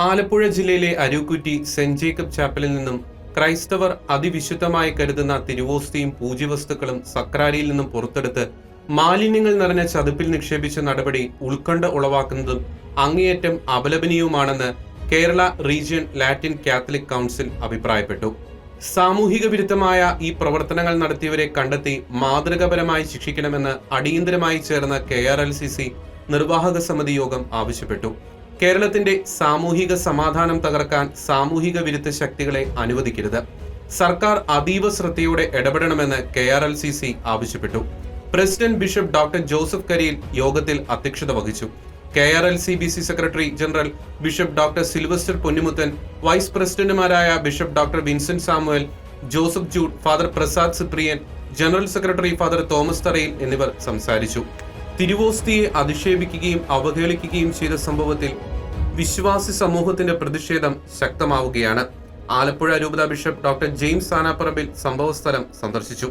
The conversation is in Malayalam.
ആലപ്പുഴ ജില്ലയിലെ അരൂക്കുറ്റി സെന്റ് ജേക്കബ് ചാപ്പലിൽ നിന്നും ക്രൈസ്തവർ അതിവിശുദ്ധമായി കരുതുന്ന തിരുവോസ്തിയും പൂജ്യവസ്തുക്കളും സക്രാരിയിൽ നിന്നും പുറത്തെടുത്ത് മാലിന്യങ്ങൾ നിറഞ്ഞ ചതുപ്പിൽ നിക്ഷേപിച്ച നടപടി ഉത്കണ്ഠ ഉളവാക്കുന്നതും അങ്ങേയറ്റം അപലപനീയവുമാണെന്ന് Kerala region Latin Catholic council അഭിപ്രായപ്പെട്ടു. സാമൂഹിക വിരുദ്ധമായ ഈ പ്രവർത്തനങ്ങൾ നടത്തിയവരെ കണ്ടെത്തി മാതൃകാപരമായി ശിക്ഷിക്കണമെന്ന് അടിയന്തരമായി ചേർന്ന K R L C C നിർവാഹക സമിതി യോഗം ആവശ്യപ്പെട്ടു. കേരളത്തിന്റെ സാമൂഹിക സമാധാനം തകർക്കാൻ സാമൂഹിക വിരുദ്ധ ശക്തികളെ അനുവദിക്കരുത്. സർക്കാർ അതീവ ശ്രദ്ധയോടെ ഇടപെടണമെന്ന് K R L C C ആവശ്യപ്പെട്ടു. President bishop doctor Joseph Kariyil യോഗത്തിൽ അധ്യക്ഷത വഹിച്ചു. K R L C B C secretary general bishop doctor Silvester Ponnumuthan vice പ്രസിഡന്റുമാരായ bishop doctor Vincent Samuel Joseph Jude father Prasad Cyprian general secretary father Thomas Tharayil എന്നിവർ സംസാരിച്ചു. തിരുവോസ്തിയെ അധിക്ഷേപിക്കുകയും അവഹേളിക്കുകയും ചെയ്ത സംഭവത്തിൽ വിശ്വാസി സമൂഹത്തിന്റെ പ്രതിഷേധം ശക്തമാവുകയാണ്. ആലപ്പുഴ രൂപത ബിഷപ്പ് ഡോക്ടർ ജെയിംസ് ആനാപ്പറമ്പിൽ സംഭവസ്ഥലം സന്ദർശിച്ചു.